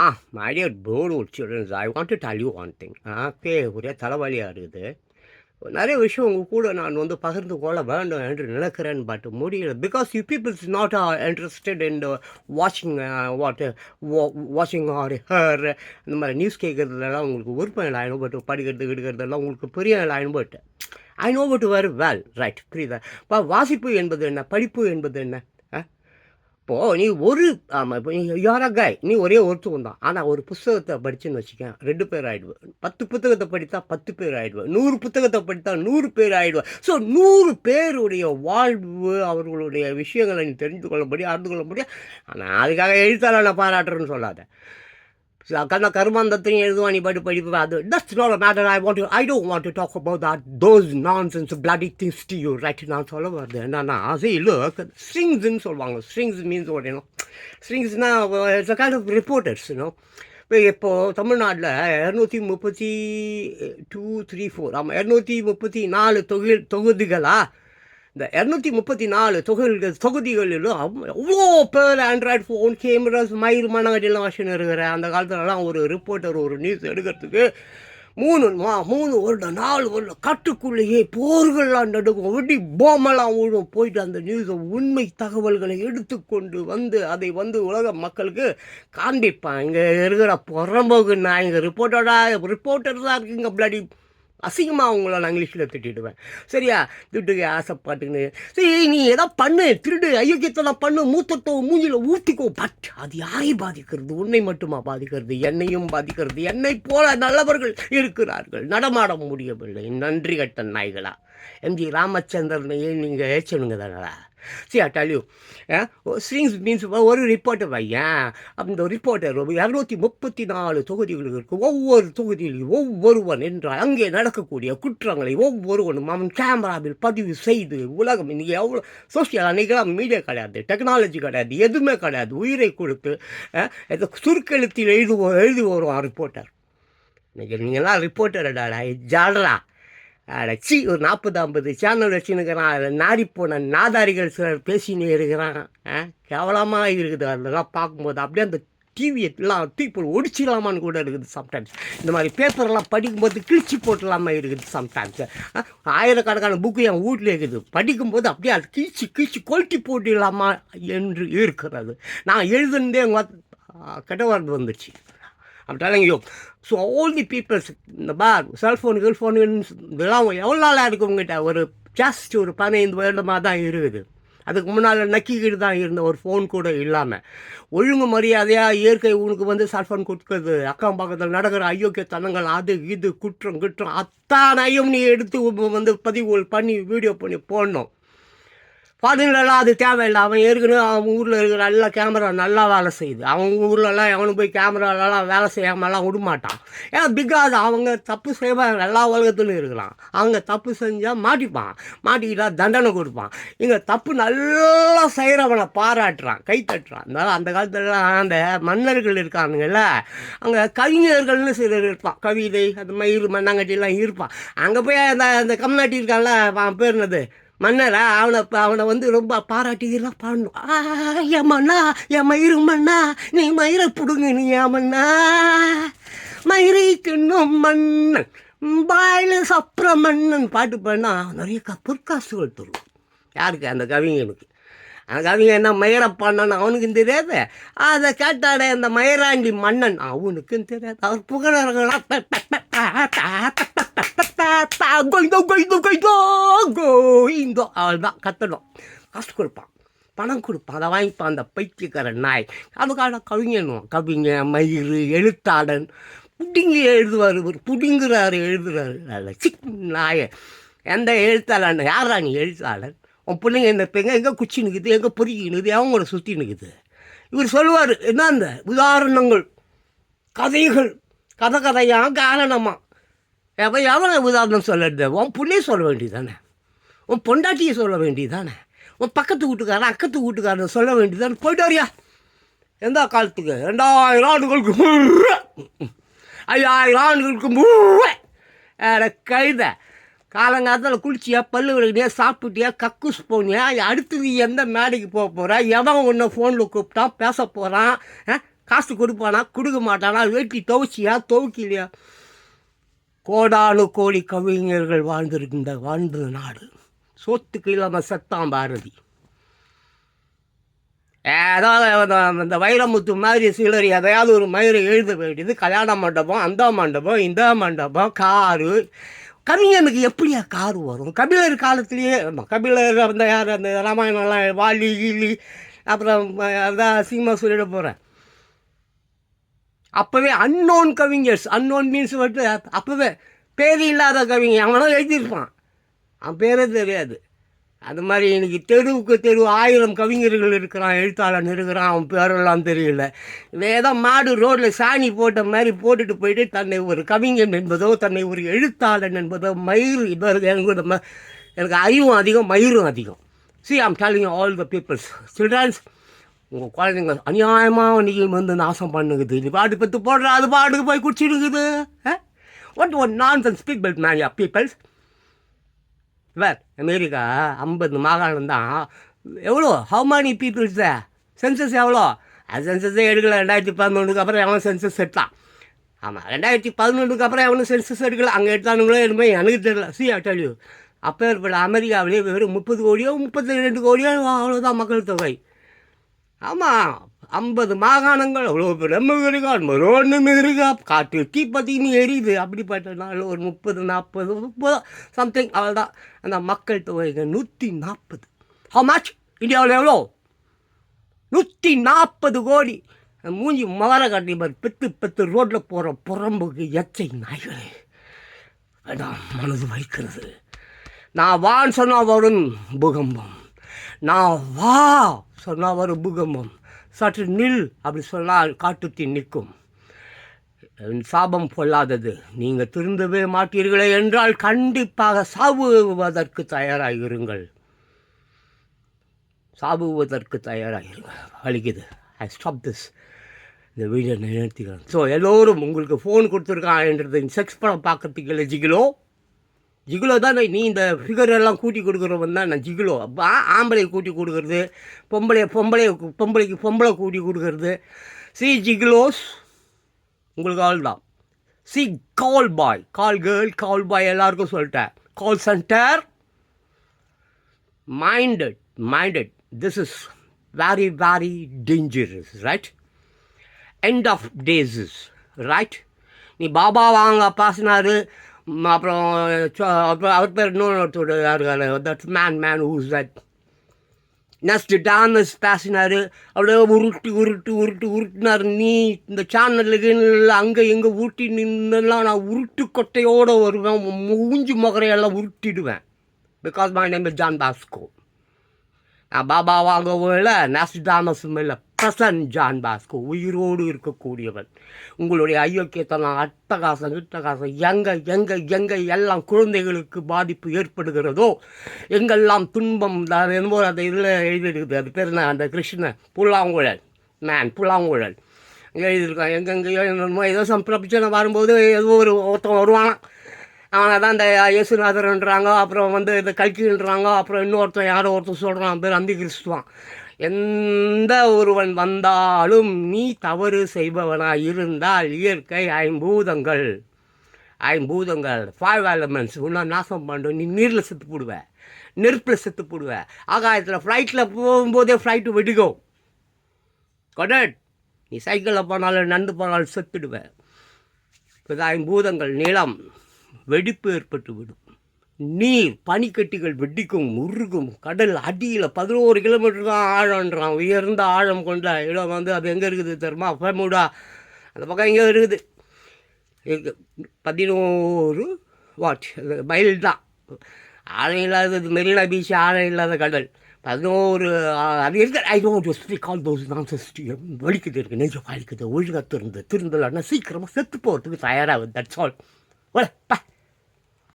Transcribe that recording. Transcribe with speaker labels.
Speaker 1: Ah, my dear bored children, I want to tell you one thing. Okay ஒரே தலைவலியாக இருக்குது. நிறைய விஷயம் உங்கள் கூட நான் வந்து பகிர்ந்து கொள்ள வேண்டும் என்று நினைக்கிறேன் பட் முடியல. Because you peoples not are interested in வாட்சிங் வாட் வாட்சிங் ஆர் ஹர் இந்த மாதிரி நியூஸ் கேட்குறதுலாம் உங்களுக்கு விருப்பம் இல்லை ஐ படிக்கிறது கிடுக்கிறதெல்லாம் உங்களுக்கு பெரிய இல்லை I I know but very well right புரியுதா? இப்போ வாசிப்பு என்பது என்ன படிப்பு என்பது என்ன? இப்போது நீ ஒரு ஆமாம் இப்போ நீ யாரா காய் நீ ஒரே ஒருத்தவன் தான். ஆனால் ஒரு புத்தகத்தை படிச்சுன்னு வச்சுக்கேன். ரெண்டு பேர் ஆகிடுவேன் பத்து புத்தகத்தை படித்தா பத்து பேர் ஆகிடுவேன் நூறு புத்தகத்தை படித்தா நூறு பேர் ஆகிடுவேன் ஸோ நூறு பேருடைய வாழ்வு அவர்களுடைய விஷயங்களை நீ தெரிந்து முடியும் அறிந்து கொள்ள முடியும் ஆனால் அதுக்காக எழுத்தாளர் நான் பாராட்டுறேன்னு சொல்லாத. கண்ண கருமாந்தத்தையும் எழுதுவான் நீ படி படிப்பு அது that's not matter I want I don't want to talk about that those nonsense bloody things to you right நான் சொல்ல வருது என்னன்னா அது இல்லை ஸ்ட்ரிங்ஸ்ன்னு சொல்லுவாங்க. ஸ்ட்ரிங்ஸ் மீன்ஸ் ஓடணும் ஸ்ட்ரிங்ஸ்னால் it's a kind of reporters இப்போ இப்போது தமிழ்நாட்டில் இரநூத்தி முப்பத்தி டூ த்ரீ ஃபோர் ஆமாம் இரநூத்தி முப்பத்தி நாலு தொகு தொகுதிகளா இந்த இரநூத்தி முப்பத்தி நாலு தொகுதிகள் தொகுதிகளிலும் அவ்வளோ பேர் ஆண்ட்ராய்டு ஃபோன் கேமராஸ் மயில் மண்ணங்கட்டிலாம் வச்சுன்னு இருக்கிற அந்த காலத்துலலாம் ஒரு ரிப்போர்ட்டர் ஒரு நியூஸ் எடுக்கிறதுக்கு மூணு மூணு வருடம் நாலு வருடம் கட்டுக்குள்ளேயே போர்கள்லாம் நடக்கும் வெடி போமெல்லாம் விழும் போயிட்டு அந்த நியூஸை உண்மை தகவல்களை எடுத்துக்கொண்டு வந்து அதை வந்து உலக மக்களுக்கு காண்பிப்பான் இங்கே இருக்கிற புறம்போக்கு நான் இங்கே ரிப்போர்ட்டோட ரிப்போர்ட்டர் தான் இருக்குங்க பிளடி அசிங்கமாக அவங்கள நான் இங்கிலீஷில் திட்டிடுவேன். சரியா? திட்டுக்கு ஆசைப்பாட்டுன்னு சரி நீ ஏதோ பண்ணு திருடு ஐயோக்கியத்தெல்லாம் பண்ணு மூத்தத்தோ மூஞ்சில ஊற்றிக்கோ பட் அது யாரை பாதிக்கிறது? உன்னை மட்டுமா பாதிக்கிறது? என்னையும் பாதிக்கிறது? என்னை போல நல்லவர்கள் இருக்கிறார்கள். நடமாட முடியவில்லை. நன்றி கட்ட நாய்களா. எம்ஜி ராமச்சந்திரனையே நீங்கள் ஏச்சனுங்க தானடா? சரி அட்டாலியூ ஸ்ட்ரிங்ஸ் மீன்ஸ் ஒரு ரிப்போர்ட்டர் வையன் அந்த ரிப்போர்ட்டர் இரநூத்தி முப்பத்தி நாலு தொகுதிகளுக்கு இருக்கும். ஒவ்வொரு தொகுதியிலும் ஒவ்வொருவன் என்றால் அங்கே நடக்கக்கூடிய குற்றங்களை ஒவ்வொருவனும் அவன் கேமராவில் பதிவு செய்து உலகம் இன்னைக்கு எவ்வளோ சோசியல் அன்றைக்கெல்லாம் மீடியா கிடையாது டெக்னாலஜி கிடையாது எதுவுமே கிடையாது. உயிரை கொடுத்து eh, ஏதோ சுருக்கெழுத்தில் எழுதுவோம் எழுதி வருவான் ரிப்போர்ட்டர் இன்னைக்கு நீங்கள்லாம் ரிப்போர்ட்டர் ஜாடரா. அடைச்சி ஒரு நாற்பது ஐம்பது சேனல் வச்சுன்னுக்கிறான். அதில் நாடி போன நாதாரிகள் சிலர் பேசின்னு இருக்கிறான் கேவலமாக இருக்குது. அதெல்லாம் பார்க்கும்போது அப்படியே அந்த டிவியை எல்லாம் தூக்கி ஒடிச்சிடலாமான்னு கூட இருக்குது சம்டைம்ஸ் இந்த மாதிரி பேப்பர்லாம் படிக்கும்போது கிழிச்சி போட்டலாமா இருக்குது சம்டைம்ஸ் ஆயிரக்கணக்கான புக்கு என் வீட்டில் இருக்குது. படிக்கும்போது அப்படியே அது கிழிச்சி கிழிச்சி கொல்ட்டி போட்டிடலாமா என்று இருக்கிறது. நான் எழுதுனதே கிட்ட வார்த்தை வந்துச்சு I'm telling you. So all the peoples இந்த பார் செல்ஃபோன் கில்ஃபோன் இதெல்லாம் எவ்வளோ நாளாக இருக்கு உங்ககிட்ட ஒரு ஜஸ்ட் ஒரு பதினைந்து வருடமாக தான் இருக்குது. அதுக்கு முன்னால் நக்கிக்கிட்டு தான் இருந்த ஒரு ஃபோன் கூட இல்லாமல் ஒழுங்கு மரியாதையாக இயற்கை உனக்கு வந்து செல்ஃபோன் கொடுக்குறது அக்கம் பக்கத்தில் நடக்கிற அயோக்கியத்தனங்கள் அது இது குற்றம் குற்றம் அத்தானையும் நீ எடுத்து வந்து பதிவுகள் பண்ணி வீடியோ பண்ணி போடணும். ஃபாரின்லலாம் அது தேவையில்லை. அவன் ஏற்கனவே அவன் ஊரில் இருக்கிற எல்லா கேமரா நல்லா வேலை செய்யுது. அவன் ஊர்லலாம் எவனும் போய் கேமராலலாம் வேலை செய்யாமலாம் விடமாட்டான். ஏன் பிகாஸ் அவங்க தப்பு செய்வாங்க எல்லா உலகத்துலையும் இருக்கலாம். அவங்க தப்பு செஞ்சால் மாட்டிப்பான். மாட்டிக்கிட்டா தண்டனை கொடுப்பான். இங்கே தப்பு நல்லா செய்கிறவனை பாராட்டுறான். கை தட்டுறான். அதனால் அந்த காலத்துலலாம் அந்த மன்னர்கள் இருக்கானுங்கல்ல அங்கே கவிஞர்கள்னு சிலர் இருப்பான். கவிதை அந்த மயில் மண்ணாங்கட்டிலாம் இருப்பான். அங்கே போய் அந்த அந்த கம்நாட்டி இருக்கான்ல அவன் பேர் என்னது? மன்னரா அவனை அவனை வந்து ரொம்ப பாராட்டிலாம் பாடணும் ஆ, என் மண்ணா என் மயிறு மண்ணா நீ மயிரை பிடுங்க நீ என் மண்ணா மயிரை தின்னும் மன்னன் பாயில் சப்புற மன்னன் பாட்டு பாடினா நிறைய க பொற்காசுகள் தரும் யாருக்கு அந்த கவிஞனுக்கு அந்த கவிஞன் என்ன மயிரை பண்ணணும் அவனுக்கும் தெரியாது அதை கேட்டாடே அந்த மயிராண்டி மன்னன் அவனுக்கும் தெரியாது அவர் புகழர்களா கொய்தோ கொய்தோ கொய்தோ கோயிந்தோ அவள்தான் கத்தணும் காசு கொடுப்பான். பணம் கொடுப்பான். அதை வாங்கிப்பான். அந்த பைத்தியக்காரன் நாய். அதுக்கான கவிஞனும் கவிஞன் மயிறு எழுத்தாளன் புடிங்கி எழுதுவார் இவர். புடிங்குறாரு எழுதுறாரு. நல்ல சிக் நாய. எந்த எழுத்தாளன்? யாரா நீ எழுத்தாளன்? உன் பிள்ளைங்க என்ன பெங்க? எங்கே குச்சி நிற்குது எங்கே பொறுக்கி நிற்குது அவங்கள சுற்றி நிற்குது இவர் சொல்லுவார் என்ன அந்த உதாரணங்கள் கதைகள் கதை கதையாக காரணமாக எப்போ எவ்வளோ உதாரணம் சொல்லுறது? உன் புள்ளைய சொல்ல வேண்டியதானே உன் பொண்டாட்டியை சொல்ல வேண்டியதானே உன் பக்கத்து வீட்டுக்காரன் அக்கத்து வீட்டுக்காரன் சொல்ல வேண்டியதானே போயிட்டு வரியா. எந்த காலத்துக்கு? ரெண்டாயிரம் ஆண்டுகளுக்கு ஐயாயிரம் ஆண்டுகளுக்கு முன்னே, அட கழுத. காலங்காலத்தில் குளிச்சியா பல்லு விளக்கினியா சாப்பிட்டியா கக்கூஸ் போனியா அடுத்தது எந்த மேடைக்கு போக போகிற எவன் ஒன்று ஃபோனில் கூப்பிட்டான் பேச போகிறான் காசு கொடுப்பானா? கொடுக்க மாட்டானா? வேட்டி துவச்சியா துவக்கலையா? கோடானு கோடி கவிஞர்கள் வாழ்ந்திருக்கின்ற வாழ்ந்த நாடு. சோத்துக்கு இல்லாமல் சத்தான் பாரதி. ஏதாவது அந்த- இந்த வைரமுத்து மாதிரி சிலர் எதையாவது ஒரு மயிரை எழுத வேண்டியது கல்யாண மண்டபம் அந்த மண்டபம் இந்த மண்டபம் காரு. கவிஞனுக்கு எப்படியா கார் வரும்? கபிலர் காலத்திலேயே கபிலர் அந்த யார் அந்த ராமாயணம்லாம் வாலி கீலி அப்புறம் அதான் அசிங்கமாக சொல்லிட போகிறேன் அப்போவே அன்னோன் கவிஞர்ஸ் அன்னோன் மீன்ஸ் வந்து அப்போவே பேர் இல்லாத கவிஞர். அவனும் எழுதியிருப்பான். அவன் பேரே தெரியாது. அது மாதிரி இன்றைக்கி தெருவுக்கு தெரு ஆயிரம் கவிஞர்கள் இருக்கிறான் எழுத்தாளன் இருக்கிறான் அவன் பேரெல்லாம் தெரியல. ஏதோ மாடு ரோட்டில் சாணி போட்ட மாதிரி போட்டுட்டு போயிட்டு தன்னை ஒரு கவிஞன் என்பதோ தன்னை ஒரு எழுத்தாளன் என்பதோ மயிர் இப்போ எனக்கு நம்ம எனக்கு அறிவும் அதிகம் மயிரும் அதிகம். See I'm telling all the peoples childrens உங்கள் குழந்தைங்க அநியாயமாக இன்னைக்கு வந்து நாசம் பண்ணுங்குது நீ பாட்டு பத்து போடுற அது பாட்டுக்கு போய் குடிச்சிடுங்குது what one nonsense people man yeah peoples where America ஐம்பது மாகாணம் தான். எவ்வளோ? ஹவு many பீப்புள்ஸ் சென்சஸ் எவ்வளோ? அது சென்சஸே எடுக்கல ரெண்டாயிரத்தி பதினொன்றுக்கு அப்புறம் எவன் சென்சஸ் எடுத்தான். ஆமாம் ரெண்டாயிரத்தி பதினொன்றுக்கு அப்புறம் எவனும் சென்சஸ் எடுக்கல. அங்கே எடுத்தானுங்களோ எதுவுமே எனக்கு தெரியல. சி டெல்யூ அப்போ ஏற்பட அமெரிக்காவிலேயே வெறும் முப்பது கோடியோ முப்பத்தி ரெண்டு கோடியோ அவ்வளோதான் மக்கள் தொகை. ஆமாம் ஐம்பது மாகாணங்கள் அவ்வளோ பெரிய மிருகம் மரோன்னு மிருகம் காட்டு தீப்பத்தின்னு எரியுது. அப்படிப்பட்ட நாள் ஒரு முப்பது நாற்பது முப்பது சம்திங் அவ்வளோதான் அந்த மக்கள் தொகை நூற்றி நாற்பது. ஹவு மச் இந்தியாவில் எவ்வளோ? நூற்றி நாற்பது கோடி. மூஞ்சி மகர கட்டி மாதிரி பெத்து பெத்து ரோட்டில் போகிற புறம்புக்கு எச்சை நாய்களே. அதான் மனது வைக்கிறது நான் வான்னு சொன்னால் வரும் பூகம்பம். நான் வா சொன்னால் வரும் பூகம்பம். சற்று நில் அப்படி சொன்னால் காட்டுத்தி நிற்கும். சாபம் பொல்லாதது. நீங்கள் திருந்தவே மாட்டீர்களே என்றால் கண்டிப்பாக சாவுவதற்கு தயாராகிருங்கள் சாவுவதற்கு தயாராகிருங்கள் வலிக்குது. ஐ ஸ்டாப் திஸ் இந்த வீடியோ நிறுத்திக்கிறேன். ஸோ எல்லோரும் உங்களுக்கு ஃபோன் கொடுத்துருக்கான் என்றதை செக்ஸ் படம் பார்க்கறதுக்கு இல்லை ஜிகுலோ தான் நீ இந்த ஃபிகர் எல்லாம் கூட்டி கொடுக்குறவன் தான் நான் ஜிகுலோ. அப்போ ஆம்பளை கூட்டி கொடுக்குறது பொம்பளை பொம்பளை பொம்பளைக்கு பொம்பளை கூட்டி கொடுக்குறது. சி ஜிகுலோஸ் உங்களுக்கு ஆள் தான். சி கால் பாய். கால் கேர்ள் கால் பாய் எல்லாருக்கும் சொல்லிட்டேன். Call center minded minded this is very very dangerous right end of days is right நீ பாபா வாங்க பாசினாரு அப்புறம் அப்புறம் அவர் பேர் இன்னொருத்தர் யாரு that's man man who's that next Thomas பேசினார் அப்படியே உருட்டு உருட்டு உருட்டு உருட்டினார். நீ இந்த சேனலுக்கு அங்கே எங்கே உருட்டி நின்றுலாம் நான் உருட்டு கொட்டையோடு வருவேன் மூஞ்சி முகரையெல்லாம் உருட்டிடுவேன். Because my name is John Bosco நான் பாபா வாங்கவும் இல்லை நாஸ்டாமஸும் இல்லை. கசன் ஜான் பாஸ்கோ உயிரோடு இருக்கக்கூடியவன். உங்களுடைய ஐயோக்கியத்தனம் அட்டகாசம் இட்டகாசம் எங்கே எங்கே எங்கே எல்லாம் குழந்தைகளுக்கு பாதிப்பு ஏற்படுகிறதோ எங்கெல்லாம் துன்பம் என்னமோ அந்த இதில் எழுதியிருக்குது. அது பேர் என்ன? அந்த கிருஷ்ணன் புல்லாங்குழல். மேன் புல்லாங்குழல். எழுதியிருக்கான். எங்கெங்கேயோ என்னமோ ஏதோ சம் பிரச்சனை வரும்போது ஏதோ ஒரு ஒருத்தன் வருவான் அவனை தான் இந்த இயேசுநாதர்ன்றாங்க அப்புறம் வந்து இந்த கல்கின்றாங்க அப்புறம் இன்னொருத்தன் யாரோ ஒருத்தன் சொல்கிறான் பேர் அந்தி கிறிஸ்துவான் எந்த ஒருவன் வந்தாலும் நீ தவறு செய்பவனாக இருந்தால் இயற்கை ஐம்பூதங்கள். ஐம்பூதங்கள் ஃபைவ் எலமெண்ட்ஸ் இன்னும் நாசம் பண்ணும் நீ நீரில் செத்து போடுவ நெருப்பில் செத்து போடுவ. ஆகாயத்தில் ஃப்ளைட்டில் போகும்போதே ஃப்ளைட்டு வெடிக்கும். கொடட்! நீ சைக்கிளில் போனாலும் நடந்து போனாலும் செத்துடுவேன் இப்போ ஐம்பூதங்கள் நீளம் வெடிப்பு ஏற்பட்டு விடும் நீர் பனிக்கட்டிகள் வெடிக்கும் முருகும் கடல் அடியில் பதினோரு கிலோமீட்டர் தான் ஆழம்ன்றான். உயர்ந்த ஆழம் கொண்ட இடம் வந்து அது எங்கே இருக்குது தெரியுமா? ஃபெமுடா அந்த பக்கம் எங்கே இருக்குது. பதினோரு வாட் மைல் தான். ஆழம் இல்லாதது மெரினா பீச் ஆழம் இல்லாத கடல். பதினோரு அது இருக்க I don't call all those நான் வலிக்குது இருக்கு நெஞ்சம் வலிக்குது ஒழுங்காக திருந்து திருந்தலன்னா சீக்கிரமாக செத்து போகிறதுக்கு தயாராகுது தட்ஸ் ஆல் பா.